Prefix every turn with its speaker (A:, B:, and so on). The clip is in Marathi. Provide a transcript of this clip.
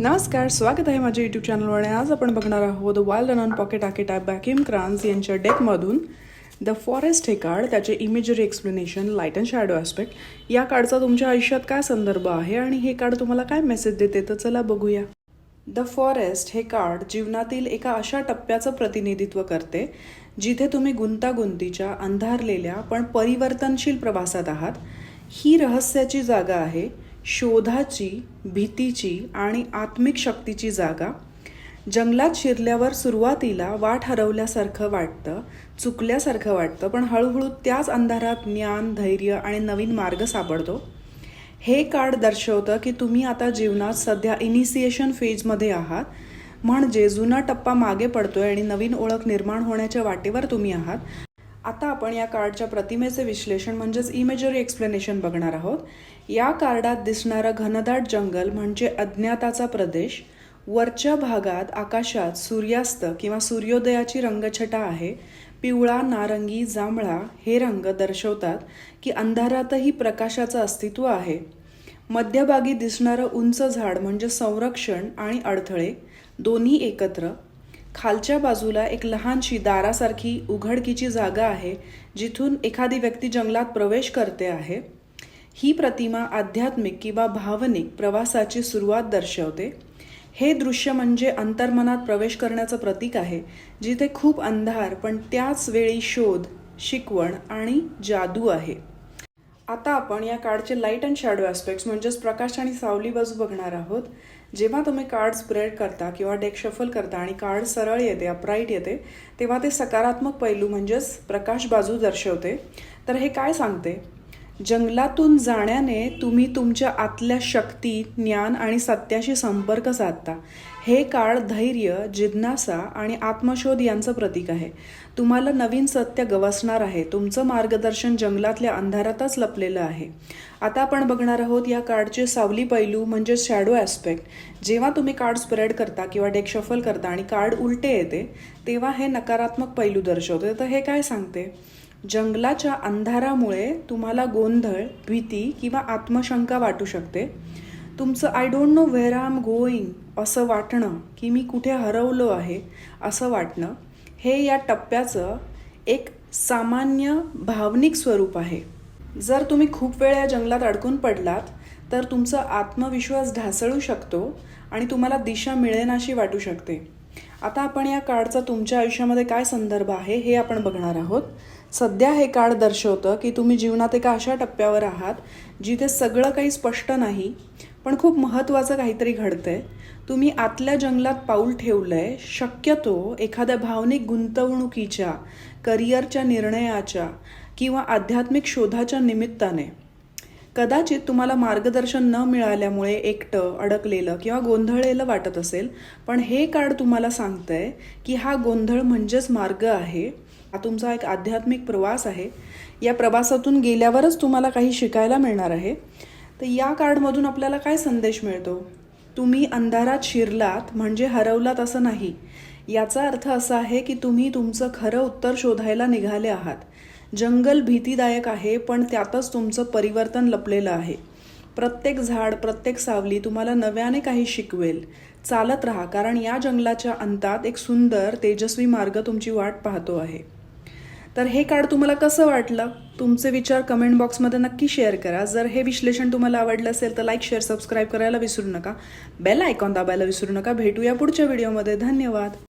A: नमस्कार स्वागत आहे माझ्या यूट्यूब चॅनलवर आणि आज आपण बघणार आहोत वाईल्ड अनॉन पॉकेट आकेट ॲप बॅकिम क्रान्स यांच्या डेकमधून द फॉरेस्ट हे कार्ड त्याचे imagery explanation light and shadow aspect या कार्डचा तुमच्या आयुष्यात काय संदर्भ आहे आणि हे कार्ड तुम्हाला काय मेसेज देते? तर चला बघूया. द फॉरेस्ट हे कार्ड जीवनातील एका अशा टप्प्याचं प्रतिनिधित्व करते जिथे तुम्ही गुंतागुंतीच्या अंधारलेल्या पण परिवर्तनशील प्रवासात आहात. ही रहस्याची जागा आहे. शोधाची भीतीची आणि आत्मिक शक्तीची जागा. जंगलात शिरल्यावर सुरुवातीला वाट हरवल्यासारखं वाटतं चुकल्यासारखं वाटतं पण हळूहळू त्याच अंधारात ज्ञान धैर्य आणि नवीन मार्ग सापडतो. हे कार्ड दर्शवतं की तुम्ही आता जीवनात सध्या इनिशिएशन फेजमध्ये आहात. म्हणजे जुना टप्पा मागे पडतोय आणि नवीन ओळख निर्माण होण्याच्या वाटेवर तुम्ही आहात. आता आपण या कार्डच्या प्रतिमेचे विश्लेषण म्हणजेच इमेजरी एक्सप्लेनेशन बघणार आहोत. या कार्डात दिसणारं घनदाट जंगल म्हणजे अज्ञाताचा प्रदेश. वरच्या भागात आकाशात सूर्यास्त किंवा सूर्योदयाची रंगछटा आहे. पिवळा नारंगी जांभळा हे रंग दर्शवतात की अंधारातही प्रकाशाचं अस्तित्व आहे. मध्यभागी दिसणारं उंच झाड म्हणजे संरक्षण आणि अडथळे दोन्ही एकत्र. खालच्या बाजूला एक लहानशी दारासारखी उघडकीची जागा आहे जिथून एखादी व्यक्ती जंगलात प्रवेश करते आहे. ही प्रतिमा आध्यात्मिक किंवा भावनिक प्रवासाची सुरुवात दर्शवते. हे दृश्य म्हणजे अंतर्मनात प्रवेश करण्याचं प्रतीक आहे जिथे खूप अंधार पण त्याच वेळी शोध शिकवण आणि जादू आहे. आता आपण या कार्डचे लाइट अँड शॅडो ॲस्पेक्ट्स म्हणजेच प्रकाश आणि सावली बाजू बघणार आहोत. जेव्हा तुम्ही कार्ड स्प्रेड करता किंवा डेक शफल करता आणि कार्ड सरळ येते अपराईट येते तेव्हा ते सकारात्मक पैलू म्हणजेच प्रकाश बाजू दर्शवते. तर हे काय सांगते? जंगलातून जाण्याने तुम्ही तुमच्या आतल्या शक्ती ज्ञान आणि सत्याशी संपर्क साधता. हे काळ धैर्य जिज्ञासा आणि आत्मशोध यांचं प्रतीक आहे. तुम्हाला नवीन सत्य गवसणार आहे. तुमचं मार्गदर्शन जंगलातल्या अंधारातच लपलेलं आहे. आता आपण बघणार आहोत या कार्डचे सावली पैलू म्हणजे शॅडो ॲस्पेक्ट जेव्हा तुम्ही कार्ड स्प्रेड करता किंवा डेक शफल करता आणि कार्ड उलटे येते तेव्हा हे नकारात्मक पैलू दर्शवते. तर हे काय सांगते? जंगलाच्या अंधारामुळे तुम्हाला गोंधळ भीती किंवा आत्मशंका वाटू शकते. तुमचं I don't know where I am going असं वाटणं की मी कुठे हरवलो आहे असं वाटणं हे या टप्प्याचं एक सामान्य भावनिक स्वरूप आहे. जर तुम्ही खूप वेळ या जंगलात अडकून पडलात तर तुमचा आत्मविश्वास ढासळू शकतो आणि तुम्हाला दिशा मिळेनाशी वाटू शकते. आता आपण या कार्डचा तुमच्या आयुष्यामध्ये काय संदर्भ आहे हे आपण बघणार आहोत. सध्या हे कार्ड दर्शवतं की तुम्ही जीवनात एका अशा टप्प्यावर आहात जिथे सगळं काही स्पष्ट नाही पण खूप महत्त्वाचं काहीतरी घडतंय. तुम्ही आतल्या जंगलात पाऊल ठेवलं आहे शक्यतो एखाद्या भावनिक गुंतवणुकीच्या करिअरच्या निर्णयाच्या किंवा आध्यात्मिक शोधाच्या निमित्ताने. कदाचित तुम्हाला मार्गदर्शन न मिळाल्यामुळे एकटं अडकलेलं किंवा गोंधळलेलं वाटत असेल पण हे कार्ड तुम्हाला सांगतंय की हा गोंधळ म्हणजेच मार्ग आहे. हा तुमचा एक आध्यात्मिक प्रवास आहे. या प्रवासातून गेल्यावरच तुम्हाला काही शिकायला मिळणार आहे. तर या कार्डमधून आपल्याला काय संदेश मिळतो? तुम्ही अंधारात शिरलात म्हणजे हरवलात असं नाही. याचा अर्थ असा आहे की तुम्ही तुमचं खरं उत्तर शोधायला निघाले आहात. जंगल भीतीदायक आहे पण त्यातच तुमचं परिवर्तन लपलेलं आहे. प्रत्येक झाड प्रत्येक सावली तुम्हाला नव्याने काही शिकवेल. चालत राहा कारण या जंगलाच्या अंतात एक सुंदर तेजस्वी मार्ग तुमची वाट पाहतो आहे. तर हे कार्ड तुम्हाला कसं वाटलं? तुमचे विचार कमेंट बॉक्समध्ये नक्की शेअर करा. जर हे विश्लेषण तुम्हाला आवडलं असेल तर लाईक शेअर सबस्क्राईब करायला विसरू नका. बेल आयकॉन दाबायला विसरू नका. भेटूया पुढच्या व्हिडिओमध्ये धन्यवाद.